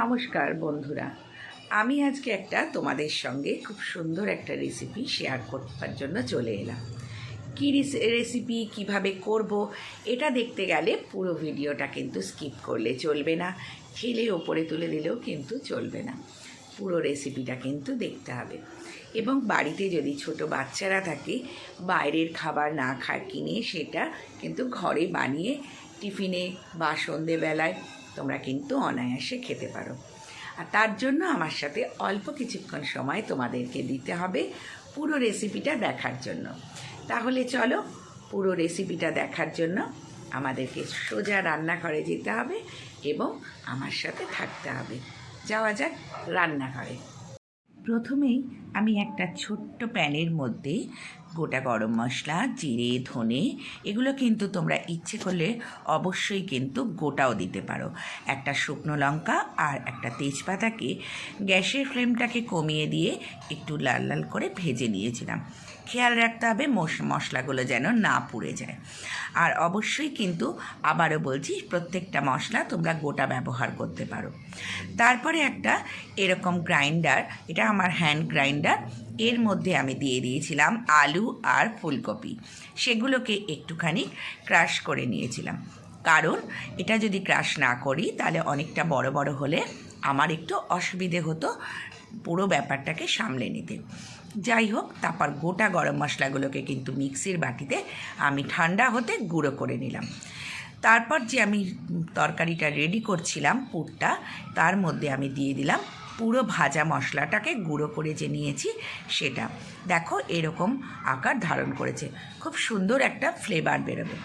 নমস্কার বন্ধুরা। আমি আজকে একটা তোমাদের সঙ্গে খুব সুন্দর একটা রেসিপি শেয়ার করবার জন্য চলে এলাম। কী রেসিপি কীভাবে করব, এটা দেখতে গেলে পুরো ভিডিওটা কিন্তু স্কিপ করলে চলবে না। ঠেলে ওপরে তুলে দিলেও কিন্তু চলবে না। পুরো রেসিপিটা কিন্তু দেখতে হবে। এবং বাড়িতে যদি ছোট বাচ্চারা থাকে, বাইরের খাবার না খা কিনে সেটা কিন্তু ঘরে বানিয়ে টিফিনে বা সন্ধেবেলায় তোমরা কিন্তু অনায়াসে খেতে পারো। আর তার জন্য আমার সাথে অল্প কিছুক্ষণ সময় তোমাদেরকে দিতে হবে পুরো রেসিপিটা দেখার জন্য। তাহলে চলো পুরো রেসিপিটা দেখার জন্য আমাদেরকে সোজা রান্নাঘরে যেতে হবে এবং আমার সাথে থাকতে হবে। যাওয়া যাক রান্নাঘরে। প্রথমেই আমি একটা ছোট্ট প্যানের মধ্যে গোটা গরম মশলা, জিরে, ধনে, এগুলো কিন্তু তোমরা ইচ্ছে করলে অবশ্যই কিন্তু গোটাও দিতে পারো। একটা শুকনো লঙ্কা আর একটা তেজপাতাকে গ্যাসের ফ্লেমটাকে কমিয়ে দিয়ে একটু লাল লাল করে ভেজে নিয়েছিলাম। খেয়াল রাখতে হবে মশ- মশলাগুলো যেন না পুড়ে যায়। আর অবশ্যই কিন্তু আবারও বলছি, প্রত্যেকটা মশলা তোমরা গোটা ব্যবহার করতে পারো। তারপরে একটা এরকম গ্রাইন্ডার, এটা আমার হ্যান্ড গ্রাইন্ডার এর মধ্যে আমি দিয়ে দিয়েছিলাম আলু আর ফুলকপি। সেগুলোকে একটুখানি ক্রাশ করে নিয়েছিলাম। কারণ এটা যদি ক্রাশ না করি, তাহলে অনেকটা বড় বড় হলে আমার একটু অসুবিধে হতো পুরো ব্যাপারটাকে সামলে নিতে। যাই হোক, তারপর গোটা গরম মশলাগুলোকে কিন্তু মিক্সির বাটিতে আমি ঠান্ডা হতে গুঁড়ো করে নিলাম। তারপর যে আমি তরকারিটা রেডি করছিলাম পুরটা, তার মধ্যে আমি দিয়ে দিলাম পুরো ভাজা মশলাটাকে গুঁড়ো করে যে নিয়েছি সেটা। দেখো এরকম আকার ধারণ করেছে। খুব সুন্দর একটা ফ্লেভার বেরোবে।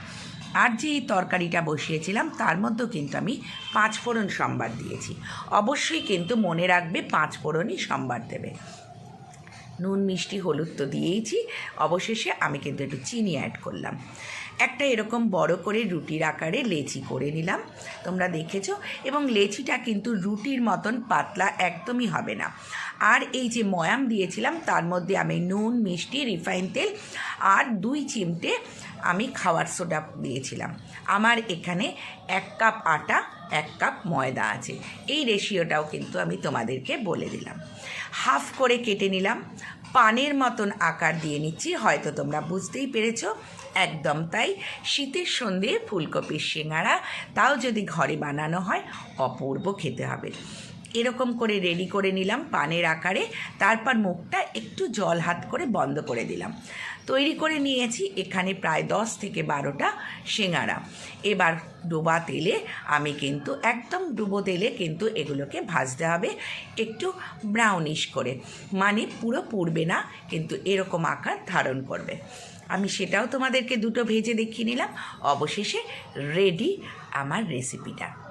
আর যে এই তরকারিটা বসিয়েছিলাম, তার মধ্যেও কিন্তু আমি পাঁচ ফোড়ন সম্বার দিয়েছি। অবশ্যই কিন্তু মনে রাখবে পাঁচ ফোড়নই সম্বার দেবে। নুন, মিষ্টি, হলুদ তো দিয়েইছি। অবশেষে আমি কিন্তু একটু চিনি অ্যাড করলাম। একটা এরকম বড় করে রুটির আকারে লেচি করে নিলাম, তোমরা দেখেছ? এবং লেচিটা কিন্তু রুটির মতন পাতলা একদমই হবে না। আর এই যে ময়াম দিয়েছিলাম, তার মধ্যে আমি নুন, মিষ্টি, রিফাইন তেল আর দুই চিমটে আমি খাওয়ার সোডা দিয়েছিলাম। আমার এখানে এক কাপ আটা, এক কাপ ময়দা আছে। এই রেশিওটাও কিন্তু আমি তোমাদেরকে বলে দিলাম। হাফ করে কেটে নিলাম। পানের মতন আকার দিয়ে নিচ্ছি, হয়তো তোমরা বুঝতেই পেরেছ। একদম তাই। শীতের সন্ধে ফুলকপির সিঙাড়া তাও যদি ঘরে বানানো হয়, অপূর্ব খেতে হবে। এরকম করে রেডি করে নিলাম পানের আকারে। তারপর মুখটা একটু জল হাত করে বন্ধ করে দিলাম। তৈরি করে নিয়েছি এখানে প্রায় দশ থেকে বারোটা সিঙাড়া এবার ডোবা তেলে আমি কিন্তু একদম ডুবো তেলে কিন্তু এগুলোকে ভাজতে হবে একটু ব্রাউনিশ করে। মানে পুরো পুড়বে না, কিন্তু এরকম আকার ধারণ করবে। আমি সেটাও তোমাদেরকে দুটো ভেজে দেখিয়ে নিলাম। অবশেষে রেডি আমার রেসিপিটা